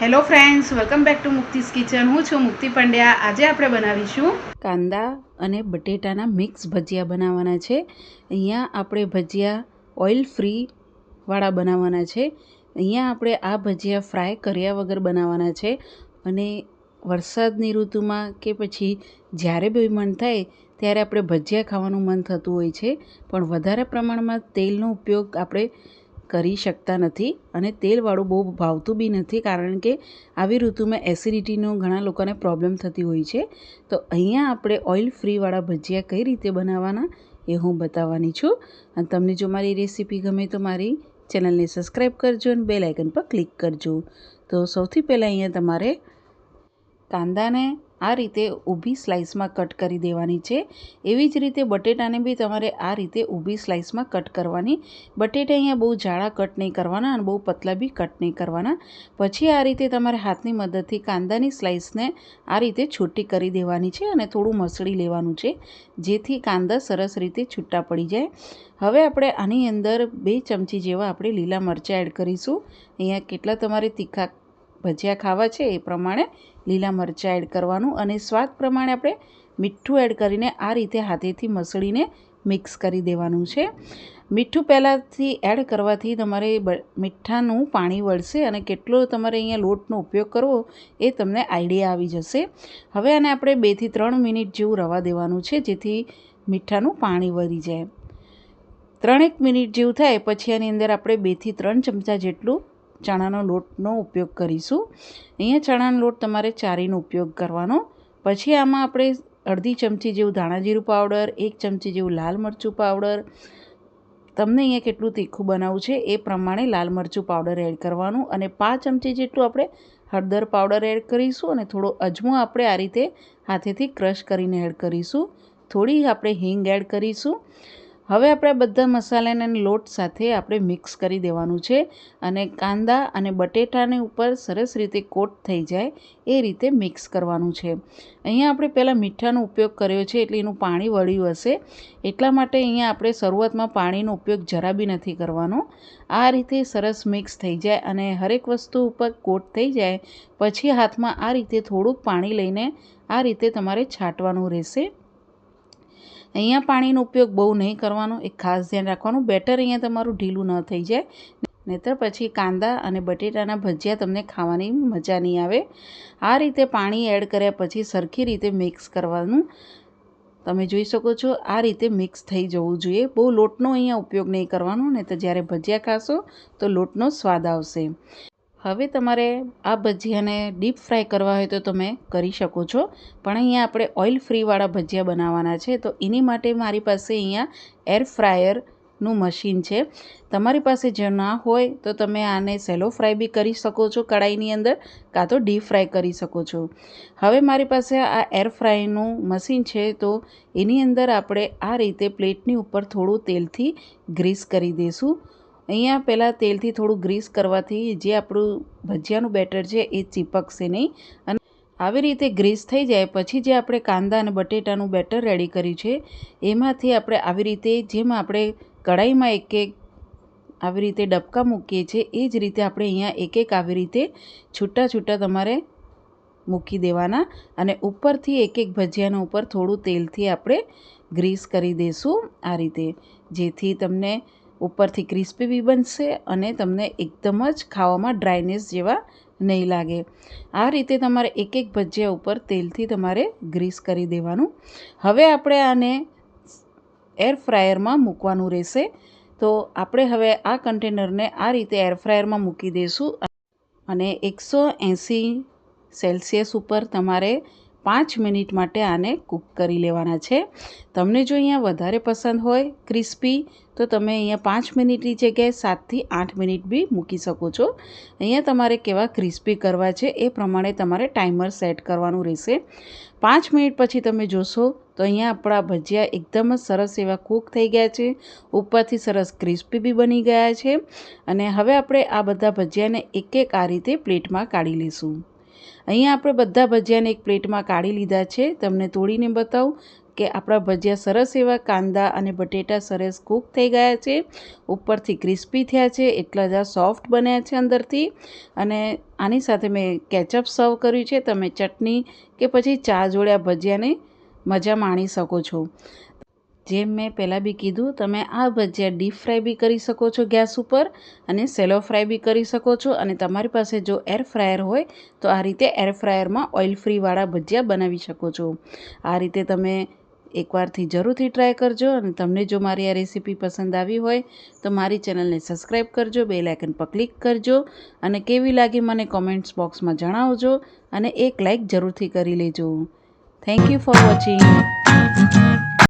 Hello friends welcome back to Mukti's kitchen હું છું મુક્તિ પંડ્યા આજે આપણે બનાવીશું કાંદા અને બટેટાના મિક્સ ભજીયા બનાવવાના છે. અહીંયા આપણે ભજીયા ઓઇલ ફ્રીવાળા બનાવવાના છે. અહીંયા આપણે આ ભજીયા ફ્રાય કર્યા વગર બનાવવાના છે. અને વરસાદની ઋતુમાં કે પછી જ્યારે બી મન થાય ત્યારે આપણે ભજીયા ખાવાનું મન થતું હોય છે. પણ વધારે પ્રમાણમાં તેલનો ઉપયોગ આપણે કરી શકતા નથી અને તેલવાળું બહુ ભાવતું બી નથી કારણ કે આવી ઋતુમાં એસિડિટીનો ઘણા લોકોને પ્રોબ્લેમ થતી હોય છે. તો અહીંયા આપણે ઓઇલ ફ્રીવાળા ભજીયા કઈ રીતે બનાવવાના એ હું બતાવવાની છું. અને તમને જો મારી રેસીપી ગમે તો મારી ચેનલને સબસ્ક્રાઈબ કરજો અને બેલ આઇકન પર ક્લિક કરજો. તો સૌથી પહેલાં અહીંયા તમારે કાંદાને આ રીતે ઊભી સ્લાઇસમાં કટ કરી દેવાની છે. એવી જ રીતે બટેટાને બી તમારે આ રીતે ઊભી સ્લાઇસમાં કટ કરવાની. બટેટા અહીંયા બહુ જાડા કટ નહીં કરવાના અને બહુ પતલા બી કટ નહીં કરવાના. પછી આ રીતે તમારે હાથની મદદથી કાંદાની સ્લાઇસને આ રીતે છૂટી કરી દેવાની છે અને થોડું મસળી લેવાનું છે, જેથી કાંદા સરસ રીતે છૂટા પડી જાય. હવે આપણે આની અંદર બે ચમચી જેવા આપણે લીલા મરચાં એડ કરીશું. અહીંયા કેટલા તમારે તીખા ભજીયા ખાવા છે એ પ્રમાણે લીલા મરચાં એડ કરવાનું અને સ્વાદ પ્રમાણે આપણે મીઠું એડ કરીને આ રીતે હાથેથી મસળીને મિક્સ કરી દેવાનું છે. મીઠું પહેલાંથી એડ કરવાથી તમારે મીઠાનું પાણી વળશે અને કેટલો તમારે અહીંયા લોટનો ઉપયોગ કરવો એ તમને આઈડિયા આવી જશે. હવે આને આપણે બેથી ત્રણ મિનિટ જેવું રવા દેવાનું છે જેથી મીઠાનું પાણી વળી જાય. ત્રણેક મિનિટ જેવું થાય પછી આની અંદર આપણે બેથી ત્રણ ચમચા જેટલું ચણાનો લોટનો ઉપયોગ કરીશું. અહીંયા ચણાનો લોટ તમારે ચારીનો ઉપયોગ કરવાનો. પછી આમાં આપણે અડધી ચમચી જેવું ધાણાજીરું પાવડર એક ચમચી જેવું લાલ મરચું પાવડર તમને અહીંયા કેટલું તીખું બનાવવું છે એ પ્રમાણે લાલ મરચું પાવડર એડ કરવાનું અને પાંચ ચમચી જેટલું આપણે હળદર પાવડર એડ કરીશું અને થોડો અજમો આપણે આ રીતે હાથેથી ક્રશ કરીને એડ કરીશું. થોડી આપણે હિંગ એડ કરીશું. હવે આપણે બધા મસાલાને લોટ સાથે આપણે મિક્સ કરી દેવાનું છે અને કાંદા અને બટેટાને ઉપર સરસ રીતે કોટ થઈ જાય એ રીતે મિક્સ કરવાનું છે. અહીંયા આપણે પહેલાં મીઠાનો ઉપયોગ કર્યો છે એટલે એનું પાણી વળ્યું હશે. એટલા માટે અહીંયા આપણે શરૂઆતમાં પાણીનો ઉપયોગ જરા બી નથી કરવાનો. આ રીતે સરસ મિક્સ થઈ જાય અને હરેક વસ્તુ ઉપર કોટ થઈ જાય. પછી હાથમાં આ રીતે થોડુંક પાણી લઈને આ રીતે તમારે છાંટવાનું રહેશે. અહીંયા પાણીનો ઉપયોગ બહુ નહીં કરવાનો. એક ખાસ ધ્યાન રાખવાનું, બેટર અહીંયા તમારું ઢીલું ન થઈ જાય. નહીતર પછી કાંદા અને બટેટાના ભજીયા તમને ખાવાની મજા નહીં આવે. આ રીતે પાણી એડ કર્યા પછી સરખી રીતે મિક્સ કરવાનું. તમે જોઈ શકો છો, આ રીતે મિક્સ થઈ જવું જોઈએ. બહુ લોટનો અહીંયા ઉપયોગ નહીં કરવાનો નહીં તો જ્યારે ભજીયા ખાશો તો લોટનો સ્વાદ આવશે. હવે તમારે આ ભજીયાને ડીપ ફ્રાય કરવા હોય તો તમે કરી શકો છો. પણ અહીંયા આપણે ઓઇલ ફ્રીવાળા ભજીયા બનાવવાના છે. તો એની માટે મારી પાસે અહીંયા એર ફ્રાયરનું મશીન છે. તમારી પાસે જો ના હોય તો તમે આને સેલો ફ્રાય બી કરી શકો છો કડાઈની અંદર, કાં તો ડીપ ફ્રાય કરી શકો છો. હવે મારી પાસે આ એર ફ્રાયનું મશીન છે. તો એની અંદર આપણે આ રીતે પ્લેટની ઉપર થોડું તેલથી ગ્રીસ કરી દઈશું. અહીંયા પહેલાં તેલથી થોડું ગ્રીસ કરવાથી જે આપણું ભજીયાનું બેટર છે એ ચીપકશે નહીં. અને આવી રીતે ગ્રીસ થઈ જાય પછી જે આપણે કાંદા અને બટેટાનું બેટર રેડી કર્યું છે, એમાંથી આપણે આવી રીતે જેમ આપણે કઢાઈમાં એક એક આવી રીતે ડબકા મૂકીએ છીએ, એ જ રીતે આપણે અહીંયા એક એક આવી રીતે છૂટા છૂટા તમારે મૂકી દેવાના અને ઉપરથી એક એક ભજીયાના ઉપર થોડું તેલથી આપણે ગ્રીસ કરી દઈશું આ રીતે. જેથી તમને ઉપરથી ક્રિસ્પી બી બનશે અને તમને એકદમ જ ખાવામાં ડ્રાયનેસ જેવા નહીં લાગે. આ રીતે તમારે એક એક ભજીયા ઉપર તેલથી તમારે ગ્રીસ કરી દેવાનું. હવે આપણે આને એર ફ્રાયરમાં મૂકવાનું રહેશે. તો આપણે હવે આ કન્ટેનરને આ રીતે એર ફ્રાયરમાં મૂકી દઈશું અને એકસો એંસી સેલ્સિયસ ઉપર તમારે પાંચ મિનિટ માટે આને કૂક કરી લેવાના છે. તમને જો અહીંયા વધારે પસંદ હોય ક્રિસ્પી, તો તમે અહીંયા પાંચ મિનિટની જગ્યાએ સાતથી આઠ મિનિટ બી મૂકી શકો છો. અહીંયા તમારે કેવા ક્રિસ્પી કરવા છે એ પ્રમાણે તમારે ટાઈમર સેટ કરવાનું રહેશે. પાંચ મિનિટ પછી તમે જોશો તો અહીંયા આપણા ભજીયા એકદમ જ સરસ એવા કૂક થઈ ગયા છે. ઉપરથી સરસ ક્રિસ્પી બી બની ગયા છે. અને હવે આપણે આ બધા ભજીયાને એક એક આ રીતે પ્લેટમાં કાઢી લઈશું. અહીંયા આપણે બધા ભજીયાને એક પ્લેટમાં કાઢી લીધા છે. તમને તોડીને બતાવું કે આપણા ભજીયા સરસ એવા કાંદા અને બટેટા સરસ કૂક થઈ ગયા છે. ઉપરથી ક્રિસ્પી થયા છે, એટલા જ સોફ્ટ બન્યા છે અંદરથી. અને આની સાથે મેં કેચઅપ સર્વ કર્યું છે. તમે ચટણી કે પછી ચા જોડે આ ભજીયાને મજા માણી શકો છો. જેમ મેં પહેલાં બી કીધું, તમે આ ભજીયા ડીપ ફ્રાય બી કરી શકો છો ગેસ ઉપર અને સેલો ફ્રાય બી કરી શકો છો. અને તમારી પાસે જો એર ફ્રાયર હોય, તો આ રીતે એર ફ્રાયરમાં ઓઇલ ફ્રીવાળા ભજીયા બનાવી શકો છો. આ રીતે તમે એકવારથી જરૂરથી ટ્રાય કરજો અને તમને જો મારી આ રેસીપી પસંદ આવી હોય, તો મારી ચેનલને સબસ્ક્રાઈબ કરજો બે લાઇકન પર ક્લિક કરજો અને કેવી લાગી મને કોમેન્ટ્સ બોક્સમાં જણાવજો અને એક લાઇક જરૂરથી કરી લેજો. Thank you for watching